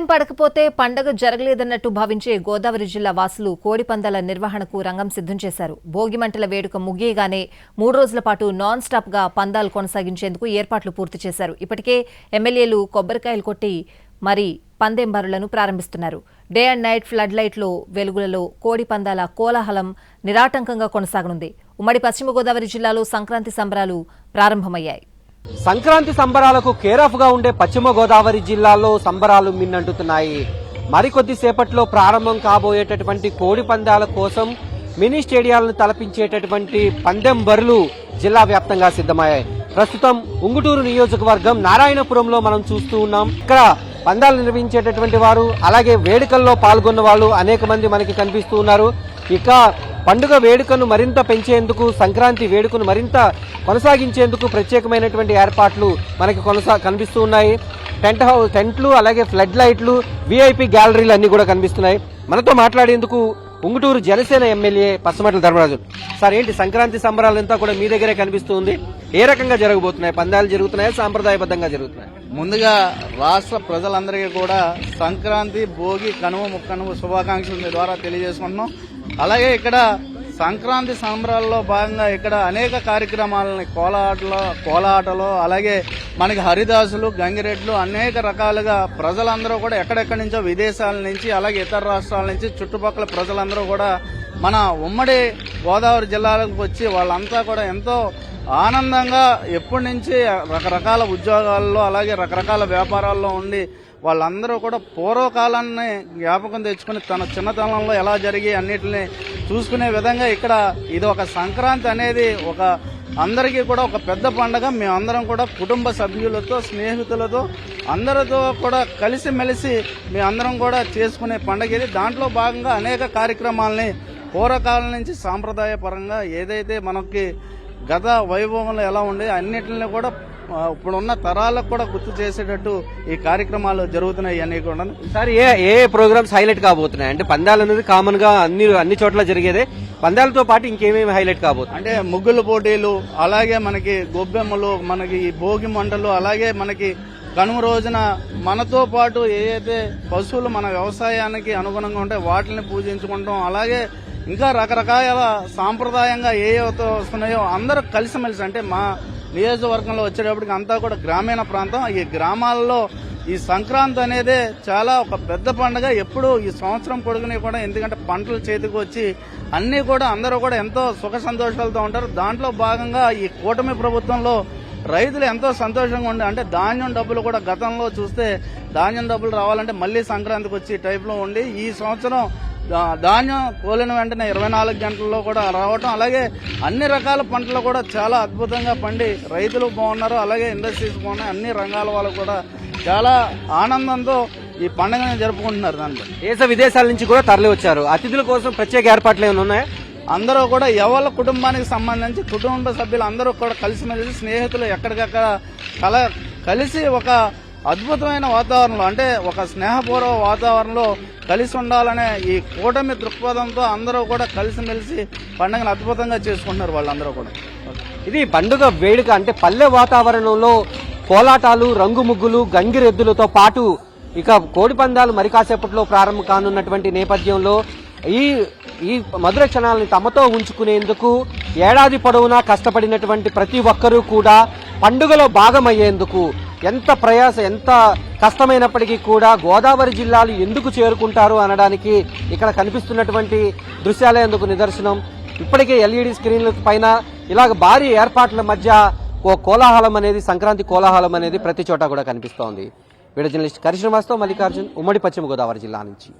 వర్షం పడకపోతే పండగ జరగలేదన్నట్టు భావించే గోదావరి జిల్లా వాసులు కోడిపందాల నిర్వహణకు రంగం సిద్ధం చేశారు. భోగిమంటల వేడుక ముగియగానే మూడు రోజుల పాటు నాన్ స్టాప్గా పందాలు కొనసాగించేందుకు ఏర్పాట్లు పూర్తి చేశారు. ఇప్పటికే ఎమ్మెల్యేలు కొబ్బరికాయలు కొట్టి మరి పందెంబరులను ప్రారంభిస్తున్నారు. డే అండ్ నైట్ ఫ్లడ్ లైట్లో వెలుగులలో కోడి పందాల కోలాహలం నిరాటంకంగా కొనసాగనుంది. ఉమ్మడి పశ్చిమ గోదావరి జిల్లాలో సంక్రాంతి సంబరాలు ప్రారంభమయ్యాయి. సంక్రాంతి సంబరాలకు కేరాఫ్గా ఉండే పశ్చిమ గోదావరి జిల్లాలో సంబరాలు మిన్నంటుతున్నాయి. మరికొద్ది సేపట్లో ప్రారంభం కాబోయేటటువంటి కోడి పందాల కోసం మినీ స్టేడియాలను తలపించేటటువంటి పందెం బరులు జిల్లా వ్యాప్తంగా సిద్ధమయ్యాయి. ప్రస్తుతం ఉంగుటూరు నియోజకవర్గం నారాయణపురంలో మనం చూస్తూ ఉన్నాం. ఇక్కడ పందాలు నిర్వహించేటటువంటి వారు అలాగే వేడుకల్లో పాల్గొన్న వాళ్ళు అనేక మంది మనకి కనిపిస్తూ ఉన్నారు. ఇక పండుగ వేడుకను మరింత పెంచేందుకు సంక్రాంతి వేడుకను మరింత కొనసాగించేందుకు ప్రత్యేకమైనటువంటి ఏర్పాట్లు మనకి కొనసా కనిపిస్తూ ఉన్నాయి. టెంట్ హౌస్ టెంట్లు అలాగే ఫ్లడ్ లైట్లు విఐపి గ్యాలరీలు అన్ని కూడా కనిపిస్తున్నాయి. మనతో మాట్లాడేందుకు ఉంగుటూరు జనసేన ఎమ్మెల్యే పచ్చమట్ల ధర్మరాజు. సార్ ఏంటి సంక్రాంతి సంబరాలంతా కూడా మీ దగ్గరే కనిపిస్తుంది? ఏ రకంగా జరగబోతున్నాయి? పందాలు జరుగుతున్నాయా? సాంప్రదాయబద్ధంగా జరుగుతున్నాయి? ముందుగా రాష్ట్ర ప్రజలందరికీ కూడా సంక్రాంతి భోగి కనుమ ముక్కనుమ శుభాకాంక్షలు మీ ద్వారా తెలియజేసుకుంటున్నాం. అలాగే ఇక్కడ సంక్రాంతి సంబరాల్లో భాగంగా ఇక్కడ అనేక కార్యక్రమాలని కోలాటలు కోలాటలు అలాగే మనకి హరిదాసులు గంగిరెడ్లు అనేక రకాలుగా ప్రజలందరూ కూడా ఎక్కడెక్కడి నుంచో విదేశాల నుంచి అలాగే ఇతర రాష్ట్రాల నుంచి చుట్టుపక్కల ప్రజలందరూ కూడా మన ఉమ్మడి గోదావరి జిల్లాలకు వచ్చి వాళ్ళంతా కూడా ఎంతో ఆనందంగా ఎప్పటి నుంచి రకరకాల ఉద్యోగాల్లో అలాగే రకరకాల వ్యాపారాల్లో ఉండి వాళ్ళందరూ కూడా పూర్వకాలాన్ని జ్ఞాపకం తెచ్చుకుని తన చిన్నతనంలో ఎలా జరిగి అన్నిటిని చూసుకునే విధంగా ఇక్కడ ఇది ఒక సంక్రాంతి అనేది ఒక అందరికీ కూడా ఒక పెద్ద పండగ. మేమందరం కూడా కుటుంబ సభ్యులతో స్నేహితులతో అందరితో కూడా కలిసిమెలిసి మేమందరం కూడా చేసుకునే పండగ ఇది. దాంట్లో భాగంగా అనేక కార్యక్రమాలని పూర్వకాలం నుంచి సాంప్రదాయపరంగా ఏదైతే మనకి గత వైభవంలో ఎలా ఉండే అన్నిటిని కూడా ఇప్పుడున్న తరాలకు కూడా గుర్తు చేసేటట్టు ఈ కార్యక్రమాలు జరుగుతున్నాయి అన్ని కూడా సార్ ఏ ఏ ప్రోగ్రామ్స్ హైలైట్ కాబోతున్నాయి? అంటే పందాలు అనేది కామన్గా అన్ని అన్ని చోట్ల జరిగేదే. పందాలతో పాటు ఇంకేమేమి హైలైట్ కాబోతున్నాయి? అంటే ముగ్గుల పోటీలు అలాగే మనకి గొబ్బెమ్మలు మనకి ఈ భోగి మంటలు అలాగే మనకి కనుమ రోజున మనతో పాటు ఏ అయితే పశువులు మన వ్యవసాయానికి అనుగుణంగా ఉంటాయి వాటిని పూజించుకుంటాం. అలాగే ఇంకా రకరకాల సాంప్రదాయంగా ఏ ఏవైతే వస్తున్నాయో అందరూ కలిసిమెలిసి అంటే మా నియోజకవర్గంలో వచ్చేటప్పటికి అంతా కూడా గ్రామీణ ప్రాంతం. ఈ గ్రామాల్లో ఈ సంక్రాంతి అనేది చాలా ఒక పెద్ద పండుగ. ఎప్పుడు ఈ సంవత్సరం కొడుకునే కూడా ఎందుకంటే పంటలు చేతికి వచ్చి అన్నీ కూడా అందరూ కూడా ఎంతో సుఖ సంతోషాలతో ఉంటారు. దాంట్లో భాగంగా ఈ కూటమి ప్రభుత్వంలో రైతులు ఎంతో సంతోషంగా ఉండే అంటే ధాన్యం డబ్బులు కూడా గతంలో చూస్తే ధాన్యం డబ్బులు రావాలంటే మళ్ళీ సంక్రాంతికి వచ్చి టైప్లో ఉండి ఈ సంవత్సరం ధాన్యం కోలిన వెంటనే ఇరవై నాలుగు గంటల్లో కూడా రావటం అలాగే అన్ని రకాల పంటలు కూడా చాలా అద్భుతంగా పండి రైతులు బాగున్నారు అలాగే ఇండస్ట్రీస్ బాగున్నాయి అన్ని రంగాల వాళ్ళు కూడా చాలా ఆనందంతో ఈ పండుగను జరుపుకుంటున్నారు దాంట్లో దేశ విదేశాల నుంచి కూడా తరలి వచ్చారు అతిథుల కోసం ప్రత్యేక ఏర్పాట్లు ఏమైనా ఉన్నాయా? అందరూ కూడా ఎవరి కుటుంబానికి సంబంధించి కుటుంబ సభ్యులు అందరూ కూడా కలిసిమెలిసి స్నేహితులు ఎక్కడికక్కడ కల కలిసి ఒక అద్భుతమైన వాతావరణంలో అంటే ఒక స్నేహపూర్వ వాతావరణంలో కలిసి ఉండాలనే ఈ కూటమి దృక్పథంతో అందరూ కూడా కలిసిమెలిసి పండుగను అద్భుతంగా చేసుకుంటున్నారు వాళ్ళందరూ కూడా. ఇది పండుగ వేడుక అంటే పల్లె వాతావరణంలో కోలాటాలు రంగు ముగ్గులు గంగిరెద్దులతో పాటు ఇక కోడి పందాలు మరి కాసేపట్లో ప్రారంభం కానున్నటువంటి నేపథ్యంలో ఈ ఈ మధుర క్షణాలను తమతో ఉంచుకునేందుకు ఏడాది పొడవునా కష్టపడినటువంటి ప్రతి ఒక్కరూ కూడా పండుగలో భాగమయ్యేందుకు ఎంత ప్రయాస ఎంత కష్టమైనప్పటికీ కూడా గోదావరి జిల్లాలు ఎందుకు చేరుకుంటారు అనడానికి ఇక్కడ కనిపిస్తున్నటువంటి దృశ్యాలే అందుకు నిదర్శనం. ఇప్పటికే ఎల్ఈడి స్క్రీన్ల పైన ఇలాగ భారీ ఏర్పాట్ల మధ్య ఓ కోలాహలం అనేది సంక్రాంతి కోలాహలం అనేది ప్రతి చోట కూడా కనిపిస్తోంది. వీడియో జర్నలిస్ట్ కరిశ్రమాస్తో మల్లికార్జున్ ఉమ్మడి పశ్చిమ గోదావరి జిల్లా నుంచి.